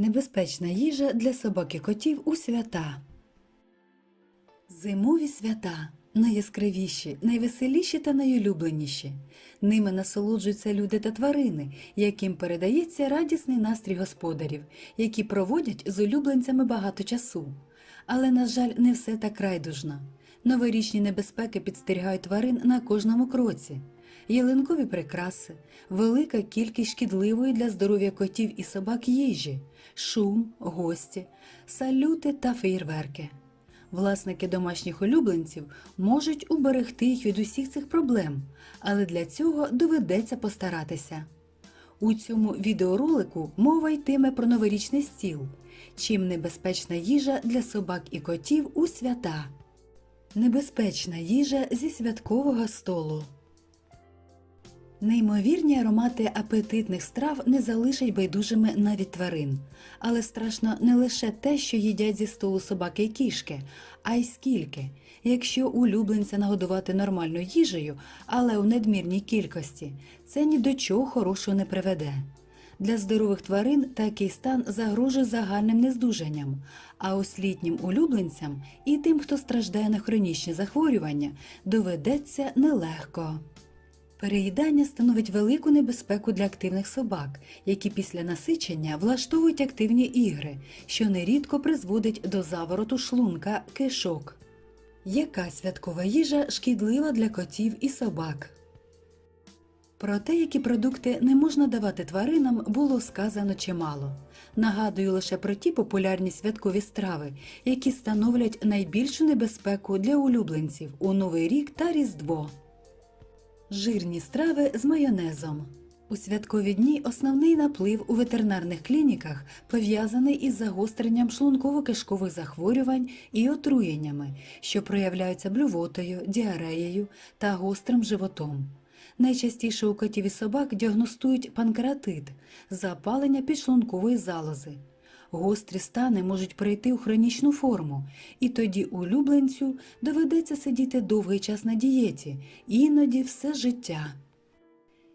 Небезпечна їжа для собак і котів у свята. Зимові свята найяскравіші, найвеселіші та найулюбленіші. Ними насолоджуються люди та тварини, яким передається радісний настрій господарів, які проводять з улюбленцями багато часу. Але, на жаль, не все так райдужно. Новорічні небезпеки підстерігають тварин на кожному кроці. Ялинкові прикраси, велика кількість шкідливої для здоров'я котів і собак їжі, шум, гості, салюти та феєрверки. Власники домашніх улюбленців можуть уберегти їх від усіх цих проблем, але для цього доведеться постаратися. У цьому відеоролику мова йтиме про новорічний стіл, чим небезпечна їжа для собак і котів у свята. Небезпечна їжа зі святкового столу. Неймовірні аромати апетитних страв не залишать байдужими навіть тварин. Але страшно не лише те, що їдять зі столу собаки й кішки, а й скільки. Якщо улюбленця нагодувати нормальною їжею, але у надмірній кількості, це ні до чого хорошого не приведе. Для здорових тварин такий стан загрожує загальним нездужанням, а ослітнім улюбленцям і тим, хто страждає на хронічні захворювання, доведеться нелегко. Переїдання становить велику небезпеку для активних собак, які після насичення влаштовують активні ігри, що нерідко призводить до завороту шлунка кишок. Яка святкова їжа шкідлива для котів і собак? Про те, які продукти не можна давати тваринам, було сказано чимало. Нагадую лише про ті популярні святкові страви, які становлять найбільшу небезпеку для улюбленців у Новий рік та Різдво. Жирні страви з майонезом. У святкові дні основний наплив у ветеринарних клініках пов'язаний із загостренням шлунково-кишкових захворювань і отруєннями, що проявляються блювотою, діареєю та гострим животом. Найчастіше у котів і собак діагностують панкреатит – запалення підшлункової залози. Гострі стани можуть прийти у хронічну форму, і тоді улюбленцю доведеться сидіти довгий час на дієті, іноді все життя.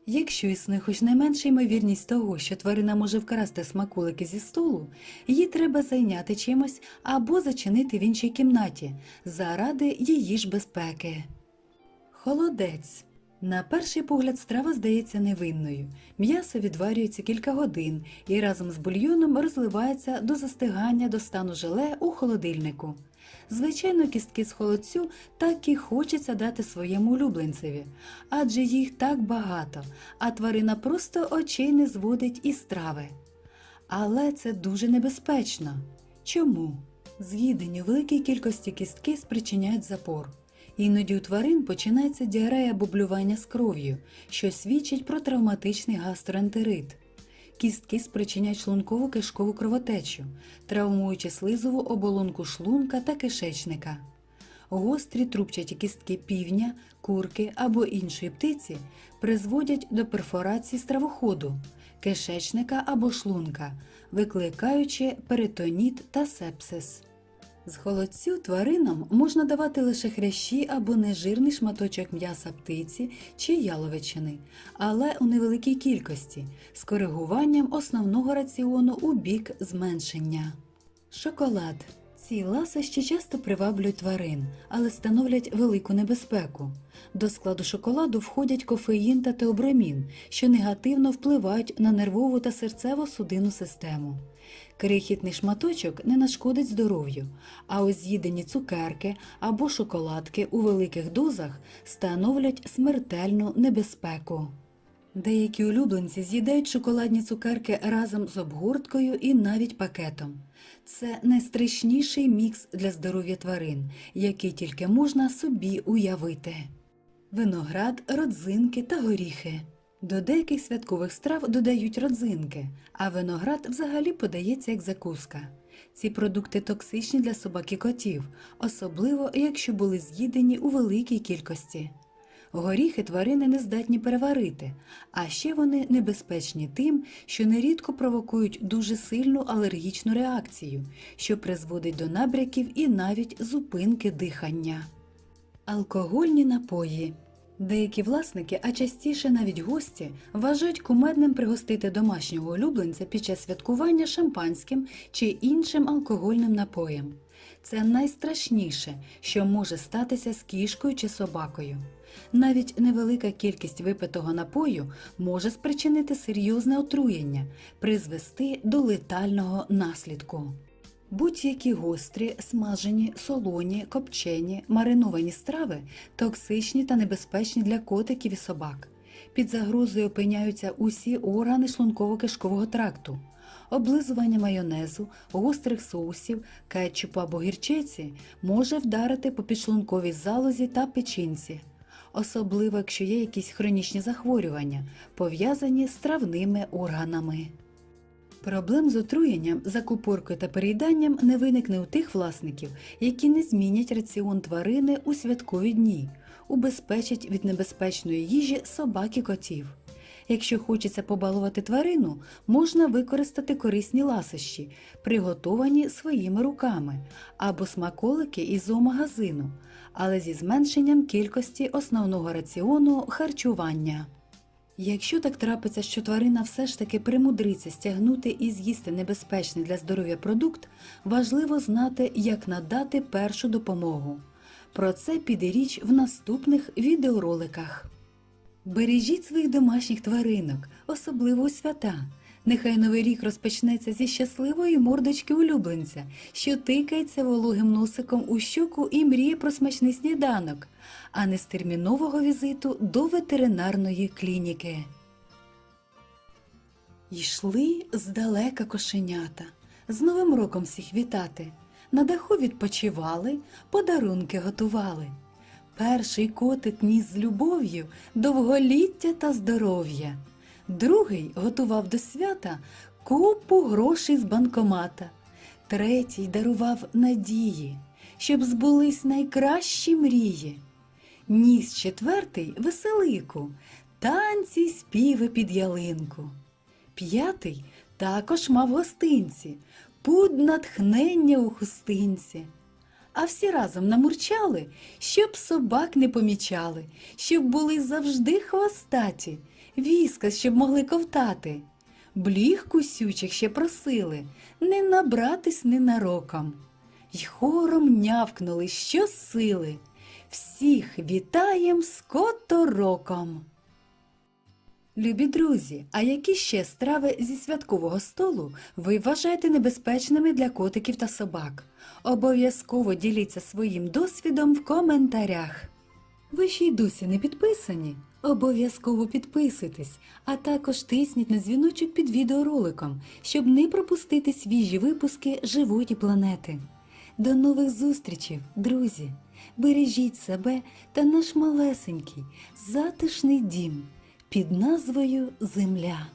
Якщо існує хоч найменша ймовірність того, що тварина може вкрасти смакулики зі столу, її треба зайняти чимось або зачинити в іншій кімнаті заради її ж безпеки. Холодець. На перший погляд страва здається невинною. М'ясо відварюється кілька годин і разом з бульйоном розливається до застигання до стану желе у холодильнику. Звичайно, кістки з холодцю так і хочеться дати своєму улюбленцеві, адже їх так багато, а тварина просто очей не зводить із страви. Але це дуже небезпечно. Чому? З'їдені великій кількості кістки спричиняють запор. Іноді у тварин починається діарея або блювання з кров'ю, що свідчить про травматичний гастроентерит. Кістки спричиняють шлункову кишкову кровотечу, травмуючи слизову оболонку шлунка та кишечника. Гострі трубчаті кістки півня, курки або іншої птиці призводять до перфорації стравоходу, кишечника або шлунка, викликаючи перитоніт та сепсис. З холодцю тваринам можна давати лише хрящі або нежирний шматочок м'яса птиці чи яловичини, але у невеликій кількості з коригуванням основного раціону у бік зменшення. Шоколад. Ці ласощі часто приваблюють тварин, але становлять велику небезпеку. До складу шоколаду входять кофеїн та теобрамін, що негативно впливають на нервову та серцево-судинну систему. Крихітний шматочок не нашкодить здоров'ю, а ось з'їдені цукерки або шоколадки у великих дозах становлять смертельну небезпеку. Деякі улюбленці з'їдають шоколадні цукерки разом з обгорткою і навіть пакетом. Це найстрашніший мікс для здоров'я тварин, який тільки можна собі уявити. Виноград, родзинки та горіхи. До деяких святкових страв додають родзинки, а виноград взагалі подається як закуска. Ці продукти токсичні для собак і котів, особливо якщо були з'їдені у великій кількості. Горіхи тварини не здатні переварити, а ще вони небезпечні тим, що нерідко провокують дуже сильну алергічну реакцію, що призводить до набряків і навіть зупинки дихання. Алкогольні напої. Деякі власники, а частіше навіть гості, вважають кумедним пригостити домашнього улюбленця під час святкування шампанським чи іншим алкогольним напоєм. Це найстрашніше, що може статися з кішкою чи собакою. Навіть невелика кількість випитого напою може спричинити серйозне отруєння, призвести до летального наслідку. Будь-які гострі, смажені, солоні, копчені, мариновані страви токсичні та небезпечні для котиків і собак. Під загрозою опиняються усі органи шлунково-кишкового тракту. Облизування майонезу, гострих соусів, кетчупу або гірчиці може вдарити по підшлунковій залозі та печінці, особливо якщо є якісь хронічні захворювання, пов'язані з травними органами. Проблем з отруєнням, закупоркою та переїданням не виникне у тих власників, які не змінять раціон тварини у святкові дні, убезпечать від небезпечної їжі собак і котів. Якщо хочеться побалувати тварину, можна використати корисні ласощі, приготовані своїми руками, або смаколики із зоомагазину, але зі зменшенням кількості основного раціону харчування. Якщо так трапиться, що тварина все ж таки примудриться стягнути і з'їсти небезпечний для здоров'я продукт, важливо знати, як надати першу допомогу. Про це піде річ в наступних відеороликах. Бережіть своїх домашніх тваринок, особливо у свята. Нехай новий рік розпочнеться зі щасливої мордочки улюбленця, що тикається вологим носиком у щоку і мріє про смачний сніданок, а не з термінового візиту до ветеринарної клініки. Йшли здалека кошенята, з Новим роком всіх вітати. На даху відпочивали, подарунки готували. Перший котик ніс з любов'ю довголіття та здоров'я. Другий готував до свята купу грошей з банкомата. Третій дарував надії, щоб збулись найкращі мрії. Ніс четвертий веселику, танці, співи під ялинку. П'ятий також мав гостинці, пуд натхнення у хустинці. А всі разом намурчали, щоб собак не помічали, щоб були завжди хвостаті, віска, щоб могли ковтати. Бліг кусючих ще просили не набратись ненароком. Й хором нявкнули щосили. Всіх вітаєм з котороком. Любі друзі, а які ще страви зі святкового столу ви вважаєте небезпечними для котиків та собак? Обов'язково діліться своїм досвідом в коментарях. Ви ще й досі не підписані? Обов'язково підписуйтесь, а також тисніть на дзвіночок під відеороликом, щоб не пропустити свіжі випуски живої планети. До нових зустрічей, друзі! Бережіть себе та наш малесенький, затишний дім під назвою Земля.